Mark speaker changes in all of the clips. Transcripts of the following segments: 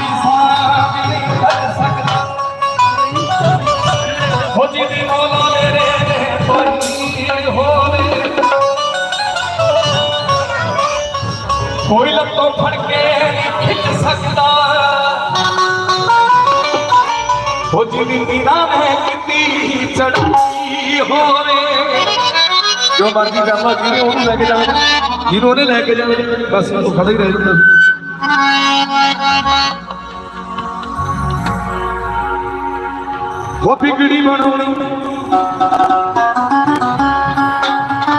Speaker 1: ਉਹ ਕੋਈ ਸਾਜ ਨਹੀਂ ਕਰ ਸਕਦਾ ਹੋ ਜਿਹਦੀ ਮੌਲਾ ਮੇਰੇ ਪਾਈ ਹੋਵੇ ਕੋਈ ਲੱਤੋਂ ਫੜ ਕੇ ਨਹੀਂ ਖਿੱਚ ਸਕਦਾ ਹੋ ਜਿਹਦੀ ਮੀਨਾ ਨੇ ਕੀਤੀ ਚੜਾਈ ਹੋਵੇ ਜੋ ਮਰਜ਼ੀ ਕਰ ਲਾ ਉਹ ਬਿਗੜੀ ਬਣਾਉਣੀ।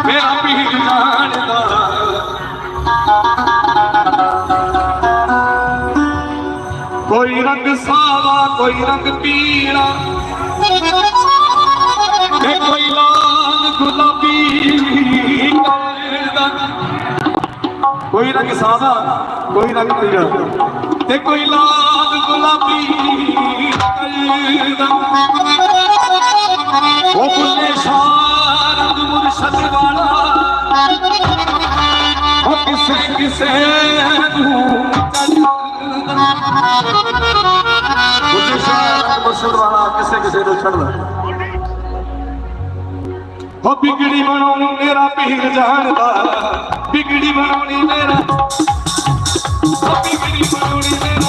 Speaker 1: ਮੇਰਾ ਪੀਰ ਜਾਣਦਾ। ਕੋਈ ਰੰਗ ਸਾਵਾ, ਕੋਈ ਰੰਗ ਪੀਲਾ। ਤੇ ਕੋਈ ਲਾਲ ਗੁਲਾਬੀ। ਕੋਈ ਰੰਗ ਸਾਵਾ। ਕੋਈ ਰੰਗ ਪੀਲਾ ਤੇ ਕੋਈ ਲਾਲ ਗੁਲਾਬੀ ਕਰਦਾ ਉਹ ਬੁੱਲੇ ਸ਼ਾਹ ਰੰਗ ਮੁਰਸ਼ਦ ਵਾਲਾ। ਉਹ ਕਿਸੇ ਕਿਸੇ ਨੂੰ ਬੁੱਲੇ ਸ਼ਾਹ ਰੰਗ ਮੁਰਸ਼ਦ ਵਾਲਾ ਕਿਸੇ ਕਿਸੇ ਨੂੰ ਛੱਡਦਾ। ਹੋ ਬਿਗੜੀ ਬਣਾਉਣੀ ਮੇਰਾ ਪੀਰ ਜਾਣਦਾ। ਬਿਗੜੀ ਬਣਾਉਣੀ ਮੇਰਾ ਹੋ ਬਿਗੜੀ ਬਣਾਉਣੀ ਮੇਰਾ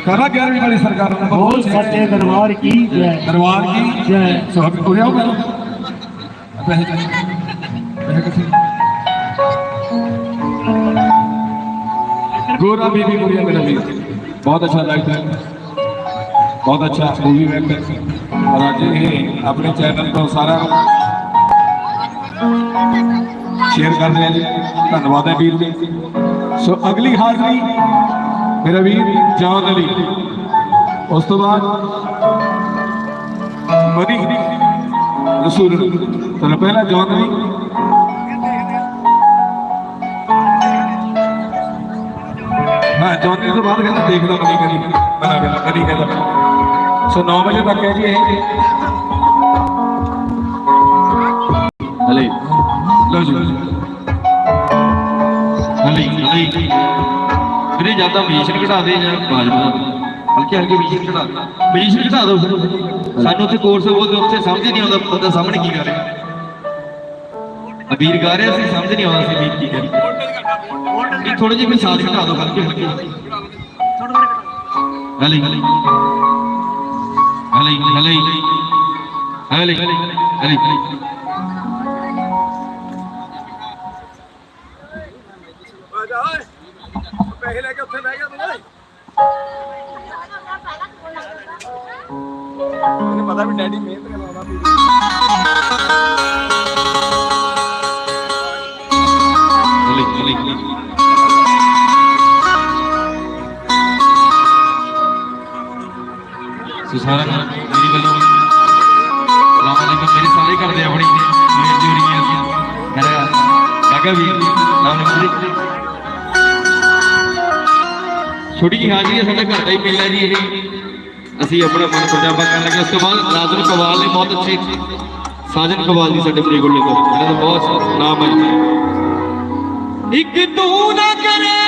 Speaker 1: ग्यारहवीं वाली सरकार
Speaker 2: दरबार की दरबार की। जय।
Speaker 1: तो गोरा बीबी मुरिया मेरा भी बहुत अच्छा लाइट है। बहुत अच्छा मूवी है। और आज ये अपने चैनल को सारा शेयर कर रहे हैं। धन्यवाद है वीर सो अगली हाजरी ਵੀਰ ਜਾਨ ਅਲੀ ਉਸ ਤੋਂ ਬਾਅਦ ਮਰੀ ਰਸੂਲ ਤਾਂ ਪਹਿਲਾ ਜਾਨ ਅਲੀ ਹਾਂ ਜਾਨ ਅਲੀ ਤੋਂ ਬਾਅਦ ਕਹਿੰਦਾ ਦੇਖਦਾ ਮਨੀ ਕਰੀ ਬਣਾ ਬਣਾ ਕਰੀ ਕਹਿੰਦਾ ਸੋ 9 ਵਜੇ ਤੱਕ ਹੈ ਜੀ ਇਹ ਜਾਂ
Speaker 3: ਤਾਂ ਮੀਸ਼ਨ ਘਟਾ ਦੇ ਜਾਂ ਬਾਜ ਬਣਾ ਦੇ ਹਲਕੇ ਹਲਕੇ ਮੀਸ਼ਨ ਘਟਾ ਮੀਸ਼ਨ ਘਟਾ ਦਿਓ ਸਾਨੂੰ ਉੱਥੇ ਕੋਰਸ ਉਹ ਉੱਥੇ ਸਮਝ ਨਹੀਂ ਆਉਂਦਾ ਬੰਦਾ ਸਾਹਮਣੇ ਕੀ ਕਰ ਰਿਹਾ। ਅਬੀਰ ਗਾ ਰਿਹਾ ਸੀ, ਸਮਝ ਨਹੀਂ ਆਉਂਦਾ ਸੀ ਵੀਰ ਕੀ ਕਰ ਇਹ ਥੋੜੇ ਜਿਹੇ ਵੀ ਘਟਾ ਦਿਓ ਹਲਕੇ ਹਲਕੇ। ਹਲੇ ਹਲੇ ਹਲੇ ਹਲੇ ਹਲੇ
Speaker 1: ਪਤਾ ਵੀ ਡੈਡੀ ਮਿਹਨਤ ਕਰਵਾਉਂਦਾ
Speaker 3: ਹਲੇ ਹਲੇ ਸੋ ਸਾਰਾ ਮੇਰੀ ਵੱਲੋਂ ਸਲਾਮ ਅਲੈਕੁਮ ਮੇਰੇ ਸਾਰੇ ਕਰਦੇ ਆਪਣੀ ਮੇਰੀ ਜੋੜੀਆਂ ਸੀ ਮੇਰਾ ਕਾਕਾ ਵੀ ਨਾਮ ਨਿਕਲੀ ਛੋਟੀ ਜਿਹੀ ਹਾਜ਼ਰੀ ਹੈ ਸਾਡੇ ਘਰ ਦਾ ਹੀ ਮੇਲਾ ਜੀ ਇਹ। ਅਸੀਂ ਆਪਣਾ ਮਨ ਪਰਜਾਵਾ ਕਰਨ ਲੱਗੇ। ਉਸ ਤੋਂ ਬਾਅਦ ਲਾਜ਼ਮ ਕਵਾਲ ਨੇ ਬਹੁਤ ਅੱਛੇ ਸਾਜਨ ਕਵਾਲ ਜੀ ਸਾਡੇ ਮੇਰੇ ਕੋਲ ਨੇ ਇਹਨਾਂ ਦਾ ਬਹੁਤ ਨਾਮ ਹੈ। ਇੱਕ ਤੂੰ ਨਾ ਕਰੇ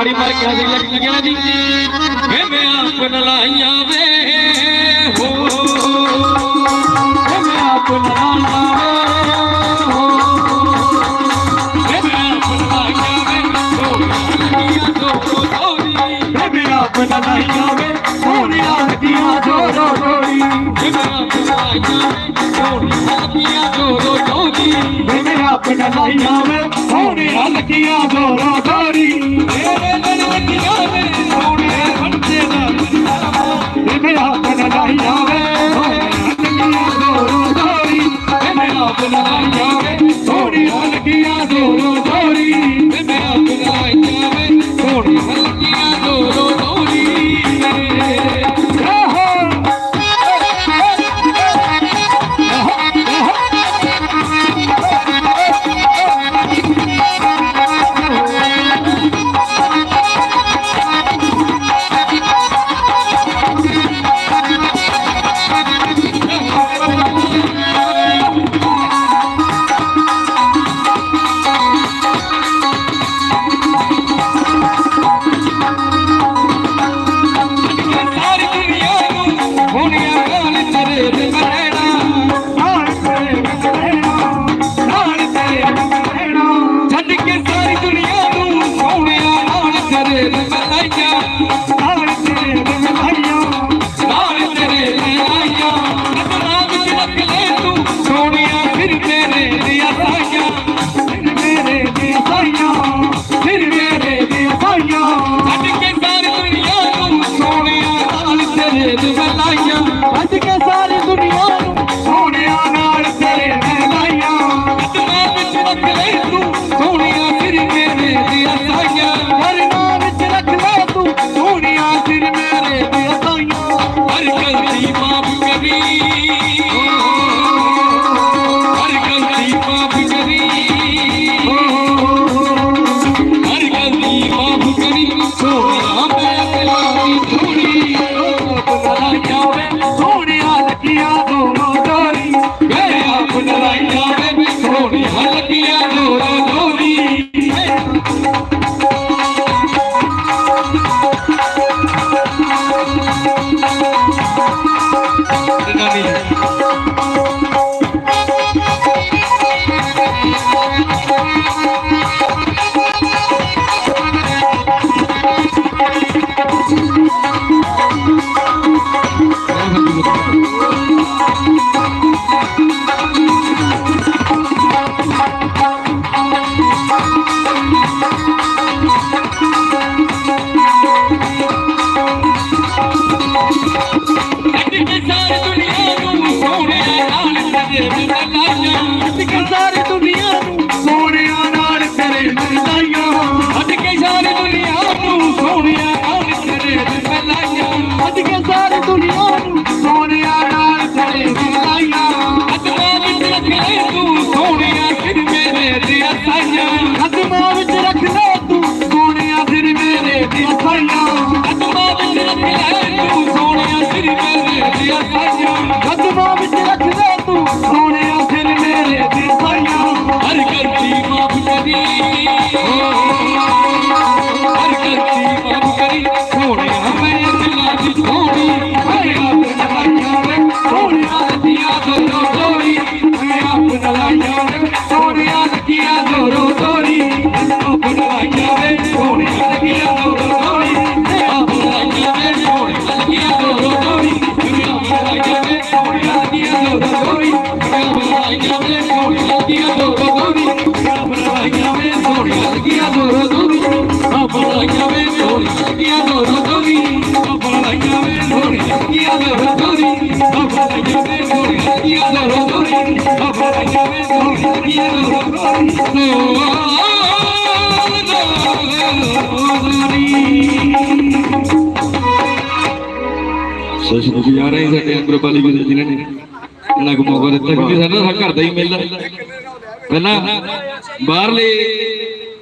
Speaker 3: ਤਾੜੀ ਮਾਰ ਕੇ ਹਾਜ਼ਰੀ ਲੱਗ ਗਈਆਂ ਜੀ। ਵੇ ਮੈਂ ਆਪ ਨਲਾਈਆਂ ਵੇ। ਹੋ ਵੇ ਮੈਂ ਆਪ ਨਲਾਈਆਂ ਵੇ। ਹੋ ਵੇ ਮੈਂ ਆਪ ਨਲਾਈਆਂ ਵੇ। ਹੋ ਦੋ ਦੋਰੀ
Speaker 1: ਵੇ ਮੇਰਾ ਆਪਣਾ ਲਾਈਆਂ ਵੇ। ਸੋਹਣੀਆਂ ਹੱਡੀਆਂ ਜੋੜੋ ਜੋੜੀ
Speaker 3: ਵੇ ਮੈਂ ਆਪ ਹਾਥੀਆਂ ਦੋ ਦੋਰੀ
Speaker 1: ਵੇ ਮੇਰਾ ਆਪਣਾ ਲਾਈਆਂ ਵੇ ਸੋਹਣੀਆਂ ਲੱਗੀਆਂ ਜੋੜੋ ਜੋੜੀ।
Speaker 3: ਮੇਰੇ ਦਿਲ ਵੱਡੀਆਂ ਵੇ
Speaker 1: ਸੋਹਣੇ ਬੰਦੇ ਦਾ ਮੇਰਾ ਆਪਣਾ ਲਾਈਆਂ ਵੇ ਸੋਹਣੀਆਂ ਲੱਗੀਆਂ ਜੋੜੀ ਵੇ ਮੇਰਾ ਆਪਣਾ ਲਾਈਆਂ ਵੇ ਸੋਹਣੀਆਂ ਲੱਗੀਆਂ ਜੋੜੋ ਜੋੜੀ।
Speaker 3: ਵੇ ਮੈਂ ਆਪ ਨਲਾਈਆਂ ਵੇ ਦੋਰੀ ਦੋਨੋਂ ਦੋਰੀ
Speaker 4: ਸੋ ਸ਼ੁਕਰੀਆ ਰਹੇ ਸਾਡੇ ਅੰਗਰਪਾਲੀ ਗੁਰੂ ਜਿਨ੍ਹਾਂ ਨੇ ਇੰਨਾ ਕੁ ਮੌਕਾ ਦਿੱਤਾ ਕਿਉਂਕਿ ਸਾਡਾ ਤਾਂ ਘਰ ਦਾ ਹੀ ਮੇਲਾ ਪਹਿਲਾਂ ਬਾਹਰਲੇ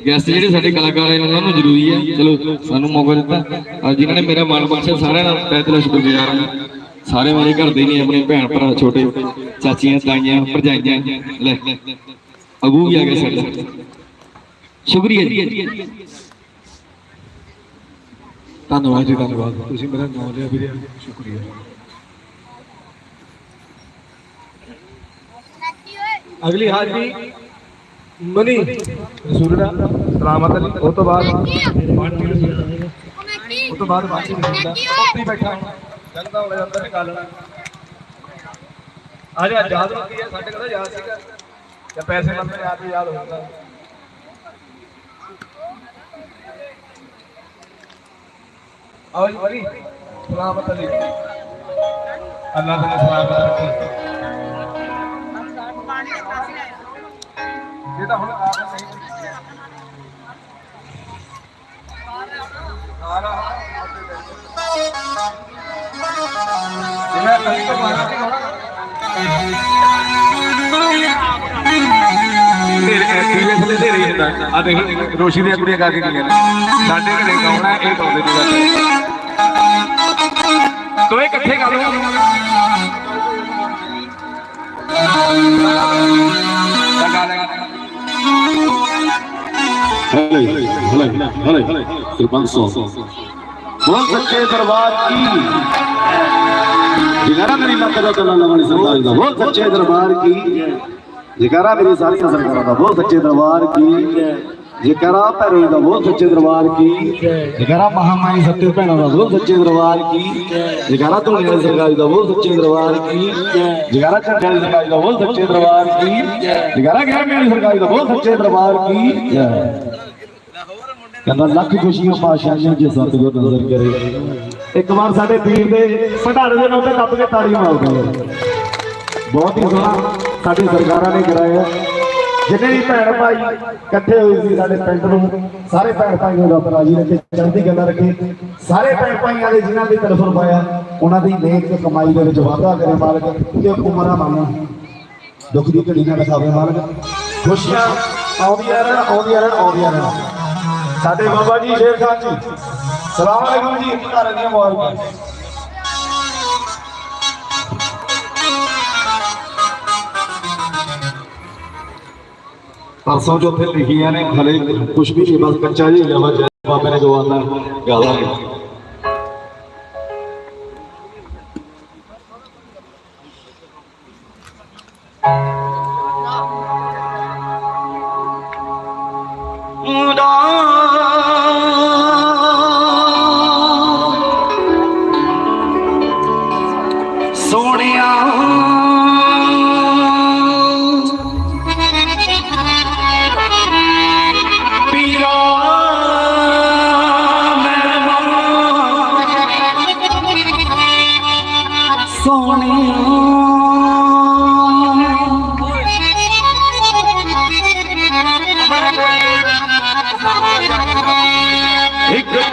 Speaker 4: ਗੈਸਟ ਜਿਹੜੇ ਸਾਡੇ ਕਲਾਕਾਰ ਆਏ ਨੇ ਉਹਨਾਂ ਨੂੰ ਜ਼ਰੂਰੀ ਹੈ। ਚਲੋ ਸਾਨੂੰ ਮੌਕਾ ਦਿੱਤਾ। ਔਰ ਜਿਨ੍ਹਾਂ ਨੇ ਮੇਰਾ ਮਾਣ ਬਖਸ਼ਿਆ ਸਾਰਿਆਂ ਦਾ ਤਹਿ ਦਿਲੋਂ ਸ਼ੁਕਰਗੁਜ਼ਾਰ ਹਾਂ। ਸਾਰੇ ਮੇਰੇ ਘਰ ਦੇ ਨੇ ਆਪਣੇ ਭੈਣ ਭਰਾ ਛੋਟੇ ਚਾਚੀਆਂ ਤਾਈਆਂ ਭਰਜਾਈਆਂ। ਲੈ ਅਬੂ ਵੀ ਆ ਗਿਆ ਸਾਡਾ ਸ਼ੁਕਰੀਆ ਜੀ।
Speaker 1: ਧੰਨਵਾਦ ਜੀ ਧੰਨਵਾਦ। ਤੁਸੀਂ ਮੇਰਾ ਨਾਮ ਲਿਆ ਵੀਰੇ। ਸ਼ੁਕਰੀਆ। ਅਗਲੀ ਹਾਜ਼ਰੀ। ਮਨੀ ਸੂਰੜਾ ਸਲਾਮਤ ਅਲੀ। ਉਹ ਤੋਂ ਬਾਅਦ ਉਹ ਤੋਂ ਬਾਅਦ ਬਾਕੀ ਨਹੀਂ ਉੱਥੇ ਬੈਠਾ। ਹੋ ਜਾਂਦਾ ਨੇ ਗੱਲ ਆ ਜਾ ਯਾਦ ਹੁੰਦੀ ਹੈ ਸਾਡੇ ਕੋਲ ਯਾਦ ਸੀਗਾ। ਜਾਂ ਪੈਸੇ ਮੰਗਦੇ ਆਪ ਹੀ ਯਾਦ ਹੁੰਦਾ। ਆਓ ਜੀ ਸਲਾਮਤ ਅਲੀ। ਅੱਲਾਹ ਤੁਹਾਨੂੰ ਸਲਾਮਤ ਰੱਖੇ। ਇਹ ਤਾਂ ਹੁਣ ਆਪ ਸਹੀ ਆਲਾ ਜਿਵੇਂ ਕਲੀ ਤੋਂ ਮਾਰਾ ਨਹੀਂ ਹੋਣਾ। ਤੇਰੇ ਟੀਵੇ ਥਲੇ ਦੇ ਰਹੀ ਹੁੰਦਾ ਆ ਦੇਖ ਰੋਸ਼ੀ ਦੀਆਂ ਕੁੜੀਆਂ ਗਾ ਕੇ ਗਈਆਂ ਨੇ ਸਾਡੇ ਘਰੇ ਗਾਉਣਾ ਇਹ ਗਾਉਂਦੇ ਨੇ ਬਸ ਤੋ ਇਹ ਇਕੱਠੇ ਗਾ ਲਓ। ਤਾਂ ਗਾ ਲੈ
Speaker 5: ਹਲੇ ਹਲੇ ਹਲੇ ਸਰਪੰਚ ਸਾਹਿਬ ਬਹੁਤ ਸੱਚੇ ਦਰਬਾਰ ਕੀ? ਜਿਗਰਾ ਮੇਰੀ ਲੱਕ ਦਾ ਤਲਾ ਲਵਾਣੀ ਸਰਦਾਰ ਦਾ। ਬਹੁਤ ਸੱਚੇ ਦਰਬਾਰ ਕੀ? ਜਿਗਰਾ ਮੇਰੀ ਸਾਰੀਆਂ ਸਰਕਾਰਾਂ ਦਾ। ਬਹੁਤ ਸੱਚੇ ਦਰਬਾਰ ਕੀ? ਜਿਗਰਾ ਭੈਰੋ ਦਾ ਬਹੁਤ ਸੱਚੇ ਦਰਬਾਰ ਕੀ? ਜਿਗਰਾ ਮਹਾਮਾਈ ਸੱਤੇ ਭੈਣਾਂ ਦਾ ਬਹੁਤ ਸੱਚੇ ਦਰਬਾਰ ਕੀ? ਜਿਗਰਾ ਧੋਣੀ ਵਾਲੀ ਸਰਕਾਰ ਦਾ ਬਹੁਤ ਸੱਚੇ ਦਰਬਾਰ ਕੀ? ਜਿਗਰਾ ਝੰਡੇ ਵਾਲੀ ਸਰਕਾਰ ਦਾ ਬਹੁਤ ਸੱਚੇ ਦਰਬਾਰ ਕੀ? ਜਿਗਰਾ ਗਿਆਰਵੀਂ ਵਾਲੀ ਸਰਕਾਰ ਦਾ ਬਹੁਤ ਸੱਚੇ ਦਰਬਾਰ ਕੀ? ਕਹਿੰਦਾ ਲੱਖ ਖੁਸ਼ੀਆਂ ਪਾਸ਼ਾਹੀਆਂ ਜੇ ਸਤਿਗੁਰ ਨਜ਼ਰ ਕਰੇ। ਇੱਕ ਵਾਰ ਸਾਡੇ ਪੀਰ ਦੇ ਭੰਡਾਰੇ ਦੇ ਨਾਂ ਤੇ ਕੱਪ ਕੇ ਤਾੜੀ ਮਾਰਦੇ ਬਹੁਤ ਹੀ ਸੋਹਣਾ ਸਾਡੀ ਸਰਕਾਰਾਂ ਨੇ ਕਰਾਇਆ। ਜਿੰਨੇ ਵੀ ਭੈਣ ਭਾਈ ਇਕੱਠੇ ਹੋਏ ਸੀ ਸਾਡੇ ਪਿੰਡ ਨੂੰ, ਸਾਰੇ ਭੈਣ ਭਾਈ ਨੂੰ ਰੱਬ ਰਾਜੀ ਰੱਖੇ ਚੜ੍ਹਦੀ ਕਲਾ ਰੱਖੇ। ਸਾਰੇ ਭੈਣ ਭਾਈਆਂ ਦੇ ਜਿਨ੍ਹਾਂ ਦੇ ਤਰਫੋਂ ਪਾਇਆ, ਉਹਨਾਂ ਦੀ ਨੇਕ ਕਮਾਈ ਦੇ ਵਿੱਚ ਵਾਧਾ ਕਰੇ ਮਾਲਕ ਤੇ ਉਮਰਾਂ ਮੰਨਣ ਦੁੱਖ ਦੀ ਘੜੀ ਨਾ ਦਿਖਾਵੇ ਮਾਲਕ। ਖੁਸ਼ੀਆਂ ਆਉਂਦੀਆਂ ਰਹਿਣ ਆਉਂਦੀਆਂ ਰਹਿਣ ਆਉਂਦੀਆਂ ਰਹਿਣ। ਸਾਡੇ ਬਾਬਾ ਜੀ ਸ਼ੇਰ ਖਾਨ ਜੀ, ਸਲਾਮ ਅਲੈਕੁਮ ਜੀ। ਘਰ ਦੀਆਂ ਮੁਬਾਰਕਾਂ ਪਰਸੋਂ ਜੋ ਉੱਥੇ ਲਿਖੀਆਂ ਨੇ ਹਲੇ ਕੁਝ ਵੀ ਨਹੀਂ ਬਸ ਕੱਚਾ ਜਿਹਾ ਲਿਆ ਵਾ ਬਾਬੇ ਨੇ ਗਵਾਨਾ ਗਾਦਾ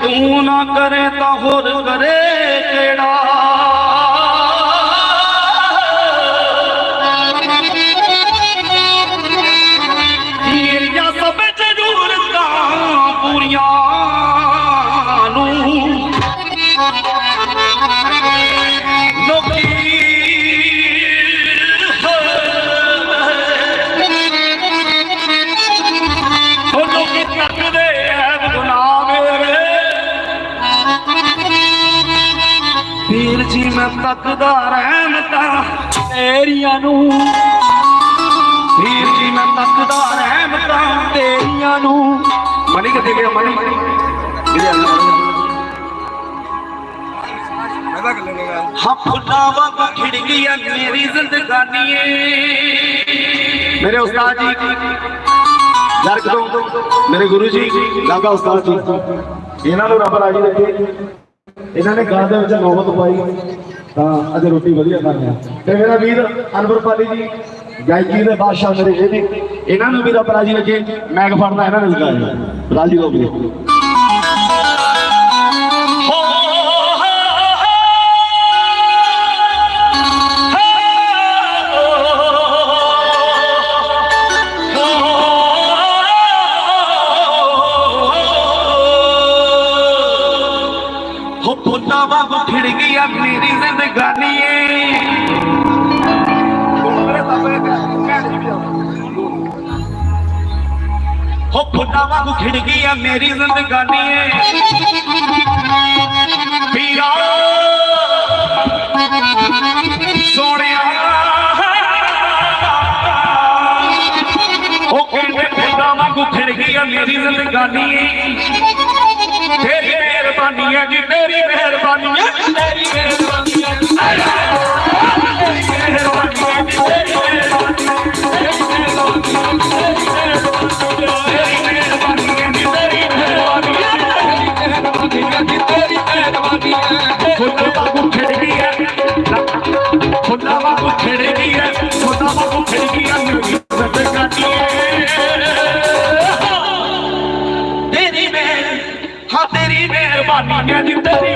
Speaker 1: ਸੋਹਣਿਆ ਇੱਕ ਤੂੰ ਨਾ ਕਰੇ ਤਾਂ ਹੋਰ ਮੈਂ ਰਹਿਮਤਾਂ ਤੇਰੀਆਂ ਨੂੰ। ਵੀਰ ਜੀ, ਮੈਂ ਤੱਕਦਾ ਰਹਿਮਤਾਂ ਤੇਰੀਆਂ ਨੂੰ। ਮਣੀ ਕਿੱਥੇ ਗਿਆ ਮਣੀ ਇਹਦੇ ਅੰਦਰ। ਹਾਂ ਫੁੱਲਾਂ ਵਾਂਗ ਮੇਰੀ ਜ਼ਿੰਦਗਾਨੀ
Speaker 5: ਮੇਰੇ ਉਸਤਾਦ ਜੀ। ਜਰਗ ਤੋਂ ਮੇਰੇ ਗੁਰੂ ਜੀ। ਲਾਗਾ ਉਸਤਾਦ ਜੀ। ਇਹਨਾਂ ਨੂੰ ਰੱਬ ਰਾਜੀ ਰੱਖੇ। ਇਹਨਾਂ ਨੇ ਗਾਂ ਦੇ ਵਿੱਚ ਨੌਬਤ ਪਾਈ। ਤਾਂ ਅੱਜ ਰੋਟੀ ਵਧੀਆ ਖਾਣੀ ਆ। ਤੇ ਮੇਰਾ ਵੀਰ ਅਨਵਰਪਾਲੀ ਜੀ, ਗਾਇਕੀ ਦੇ ਬਾਦਸ਼ਾਹ ਮੇਰੇ, ਇਹ ਨੇ ਇਹਨਾਂ ਨੂੰ ਵੀ ਰੱਬ ਰਾਜੀ ਰੱਖੇ, ਮੈਂ ਫੜਦਾ, ਇਹਨਾਂ ਨੇ ਲਗਾਇਆ ਰਾਜੀ ਹੋ ਗਏ
Speaker 1: ਫੁੱਲਾਂ ਵਾਂਗ ਖਿੜ ਗਈਆਂ ਮੇਰੀ ਜ਼ਿੰਦਗਾਨੀ ਏ। ਹੋ ਫੁੱਲਾਂ ਵਾਂਗ ਖਿੜ ਗਈਆਂ ਮੇਰੀ ਜ਼ਿੰਦਗਾਨੀ ਏ। ਪੀਰਾ। ਸੋਹਣਿਆ। ਉਹ ਕਹਿੰਦੇ ਫੁੱਲਾਂ ਵਾਂਗ ਖਿੜ ਮਿਹਰਬਾਨੀ ਹੈ ਜੀ ਤੇਰੀ ਮਿਹਰਬਾਨੀ ਹੈ ਤੇਰੀ ਮਿਹਰਬਾਨੀ ਹੈ ਤੇਰੀ ਮਿਹਰਬਾਨੀ ਹੈ ਤੇਰੀ ਮਿਹਰਬਾਨੀ ਹੈ ਤੇਰੀ ਮਿਹਰਬਾਨੀ ਹੈ ਤੇਰੀ ਮਿਹਰਬਾਨੀ ਹੈ ਤੇਰੀ ਮਿਹਰਬਾਨੀ ਹੈ ਤੇਰੀ ਵਾਂਗੂ ਖਿੜ ਗਈ ਹੈ। ਫੁੱਲਾਂ ਵਾਂਗੂ ਖਿੜ ਹੈ। ਮਿਹਰਬਾਨੀ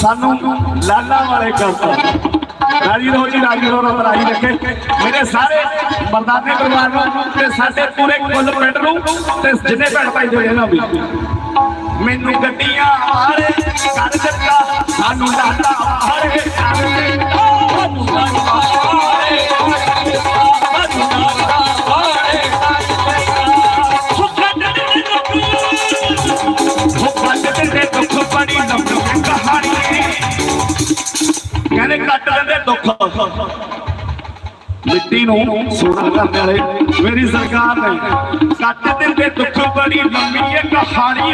Speaker 5: ਸਾਨੂੰ ਲਾਲਾ ਵਾਲੇ ਕਰਤਾ ਰਾਜੀ ਰਹੋ ਜੀ, ਰਾਜੀ ਰਹੋ ਰੱਬ ਰਾਜੀ ਰੱਖੇ। ਮੇਰੇ ਸਾਰੇ ਮਰਦਾਨੇ ਪਰਿਵਾਰ ਨੂੰ ਤੇ ਸਾਡੇ ਪੂਰੇ ਕੁੱਲ ਪਿੰਡ ਨੂੰ ਤੇ ਜਿੰਨੇ ਭੈਣ ਭਾਈ ਹੋਏ ਨਾ। ਵੀ ਮੈਨੂੰ ਗੱਡੀਆਂ ਵਾਲੇ ਕਰ ਦਿੱਤਾ, ਸਾਨੂੰ ਲਾਲਾ ਵਾਲੇ ਸਾਨੂੰ ਲਾਲਾ ਵਾਲੇ ਕੱਟ ਦਿੰਦੇ ਦੁੱਖ ਮਿੱਟੀ ਨੂੰ ਸੋਨਾ ਕਰਨ ਵਾਲੇ ਮੇਰੀ ਸਰਕਾਰ ਨੇ ਕੱਟ ਦਿੰਦੇ ਦੁੱਖ ਬੜੀ ਲੰਮੀ ਇਹ ਕਹਾਣੀ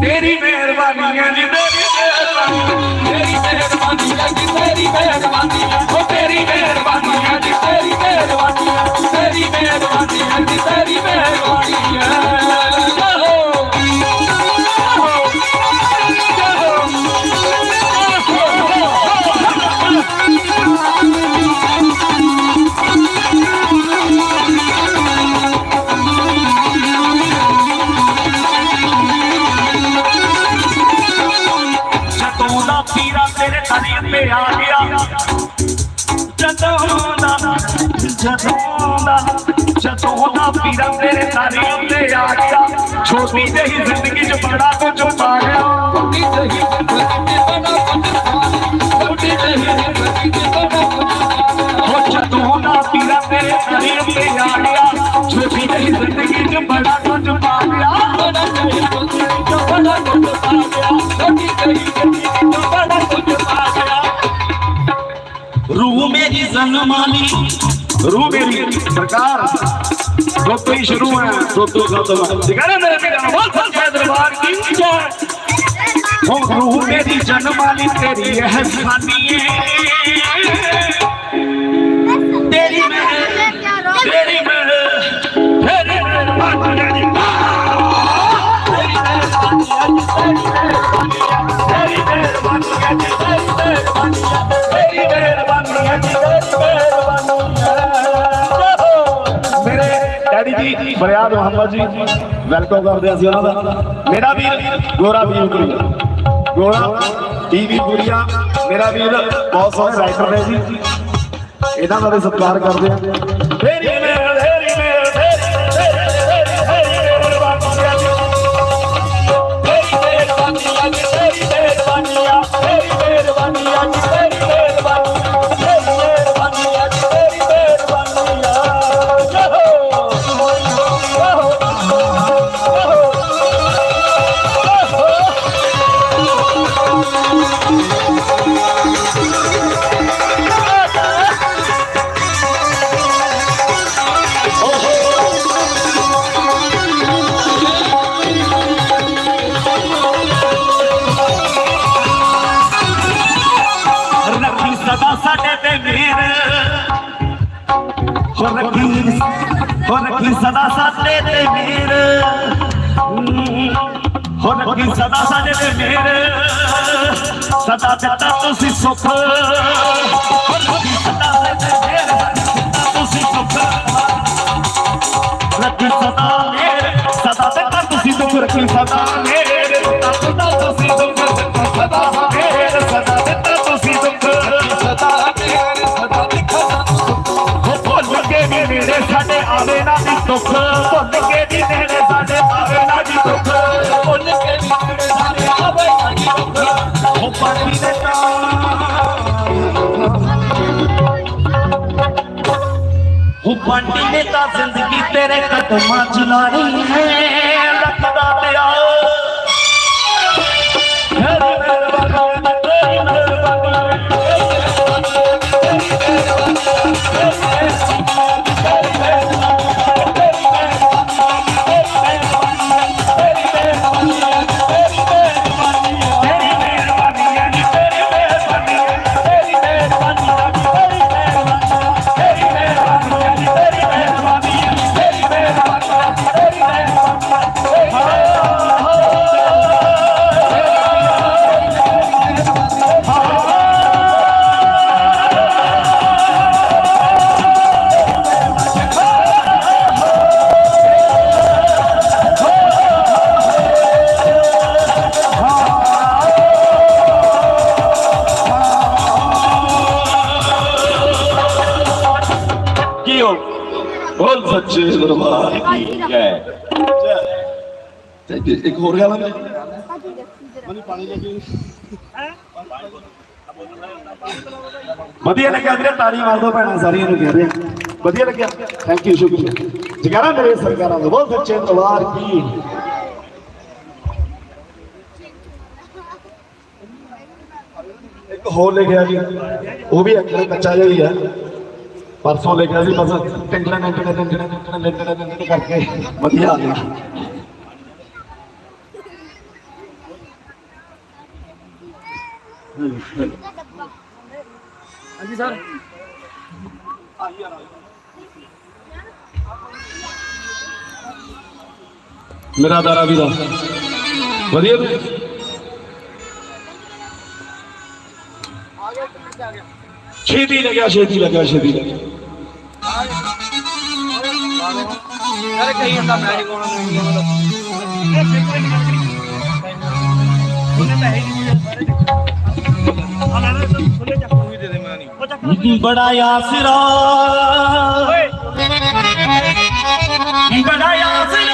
Speaker 5: ਤੇਰੀ ਮਿਹਰਬਾਨੀ ਹੈ ਜੀ ਤੇਰੀ ਮਿਹਰਬਾਨੀ
Speaker 3: ਤੇਰੀ ਮਿਹਰਬਾਨੀ ਹੈ ਜੀ ਤੇਰੀ ਮਿਹਰਬਾਨੀ ਉਹ ਤੇਰੀ ਮਿਹਰਬਾਨੀ ਹੈ ਜੀ ਤੇਰੀ ਮਿਹਰਬਾਨੀ ਤੇਰੀ ਮਿਹਰਬਾਨੀ ਹੈ ਜੀ ਤੇਰੀ ਮਿਹਰਬਾਨੀ
Speaker 5: ਜਦੋਂ ਦਾ ਜਦੋਂ ਦਾ ਪੀਰਾ ਤੇਰੇ ਤਰੀ ਤੇ ਆ ਗਿਆ ਛੋਟੀ ਜਿਹੀ ਜ਼ਿੰਦਗੀ 'ਚ ਬੜਾ ਕੁਝ ਪਾ ਗਿਆ
Speaker 3: ਛੋਟੀ ਜਿਹੀ ਜ਼ਿੰਦਗੀ ਬਣਾ ਕੁਝ ਛੋਟੀ ਜਿਹੀ ਜ਼ਿੰਦਗੀ ਬਣਾ ਕੁਝ
Speaker 5: ਉਹ ਜਦੋਂ ਦਾ ਪੀਰਾ ਤੇਰੇ ਤਰੀ ਤੇ ਆ ਗਿਆ ਛੋਟੀ ਜਿਹੀ ਜ਼ਿੰਦਗੀ 'ਚ ਬੜਾ ਕੁਝ ਪਾ ਗਿਆ
Speaker 3: ਬੜਾ ਜਿਹੀ ਜ਼ਿੰਦਗੀ ਚ ਬੜਾ ਕੁਝ ਪਾ ਗਿਆ ਛੋਟੀ ਜਿਹੀ ਜ਼ਿੰਦਗੀ ਚ ਬੜਾ ਕੁਝ ਪਾ ਗਿਆ
Speaker 5: रूह मेरी जन्मानी रूह मेरी सरकार दो तो ही शुरू है, दो तो गौतम दिखाना मेरे मेरा बहुत सकता दरबार की जय। हो रूह मेरी जन्म तेरी यह सानी है। तेरी मैं तेरी मैं तेरी मैं ਫਰਿਆਦ ਜੀ ਮੁਹੰਮਦ ਜੀ। ਵੈਲਕਮ ਕਰਦੇ ਅਸੀਂ ਉਹਨਾਂ ਦਾ। ਮੇਰਾ ਵੀਰ ਗੋਰਾ ਵੀਰ ਗੁਰੀਆ ਗੋਰਾ ਟੀਵੀ ਗੁਰੀਆ ਮੇਰਾ ਵੀਰ ਬਹੁਤ ਸੋਹਣੇ ਰਾਈਟਰ ਨੇ ਜੀ। ਇਹਨਾਂ ਦਾ ਸਤਿਕਾਰ ਕਰਦੇ ਆ। ਸਦਾ ਸਾਡੇ ਤੇ ਮੇਰ ਸਦਾ ਦਿੱਤਾ ਤੁਸੀਂ ਸੁਖ ਹੋ ਰੱਖੀ ਸਦਾ ਸਾਡੇ ਤੇ ਮੇਰ ਦਿੱਤਾ ਤੁਸੀਂ ਸੁਖ ਰੱਖੀ ਸਦਾ ਮੇਰ ਸਦਾ ਦਿੱਤਾ ਤੁਸੀਂ ਦੁੱਖ ਰੱਖੀ ਸਦਾ ਮੇਰ ਦਿੱਤਾ ਤੁਸੀਂ ਦੁੱਖ ਸਦਾ ਮੇਰ ਸਦਾ ਦਿੱਤਾ ਤੁਸੀਂ ਦੁੱਖ
Speaker 3: ਸਦਾ ਤੇਰੇ ਸਦਾ ਦਿਖਦਾ
Speaker 5: ਉਹ ਭੁੱਲ ਕੇ ਵੀ ਮੇਰੇ ਸਾਡੇ ਆਵੇ ਨਾ ਦੀ ਦੁੱਖ ਭੁੱਲ ਕੇ ਵੀ ਮੇਰੇ ਸਾਡੇ ਆਵੇ ਨਾ ਦੀ ਦੁੱਖ ਉਹ ਨੇ ਤਾਂ ਜ਼ਿੰਦਗੀ ਤੇਰੇ ਕਦਮਾਂ ਚ ਲਾਣੀ ਹੈ। ਇੱਕ ਹੋਰ ਗੱਲ ਹੈ ਵਧੀਆ ਲੱਗਿਆ ਵੀਰੇ, ਤਾੜੀ ਮਾਰ ਦੋ ਭੈਣਾਂ, ਸਾਰੀਆਂ ਨੂੰ ਕਹਿ ਵਧੀਆ ਲੱਗਿਆ। ਥੈਂਕ ਯੂ ਸ਼ੁਕਰੀਆ। ਜਗਾਰਾ ਮੇਰੇ ਸਰਕਾਰਾਂ ਦਾ ਬਹੁਤ ਸੱਚੇ ਦਰਬਾਰ ਕੀ। ਇੱਕ ਹੋਰ ਲਿਖਿਆ ਜੀ, ਉਹ ਵੀ ਅੱਗੇ ਕੱਚਾ ਜਿਹਾ ਹੀ ਹੈ ਪਰਸੋਂ ਲਿਖਿਆ ਸੀ, ਬਸ ਟਿੰਗੜਾ ਟਿੰਗੜਾ ਟਿੰਗੜਾ ਟਿੰਗੜਾ ਟਿੰਗੜਾ ਕਰਕੇ। ਵਧੀਆ ਆ ਗਿਆ।
Speaker 3: ਹਾਂਜੀ ਸਰ
Speaker 5: ਮੇਰਾ ਦਾਰਾ ਵੀ ਦਾ ਵਧੀਆ ਵੀ ਛੇਤੀ ਲੱਗਿਆ ਛੇਤੀ ਲੱਗਿਆ ਛੇਤੀ ਲੱਗਿਆ
Speaker 3: ਯਾਰ ਕਈ ਹੁੰਦਾ ਮੈਚ ਕੋਣ ਬੜਾ ਆਸਰਾ
Speaker 2: ਬੜਾ ਆਸਰਾ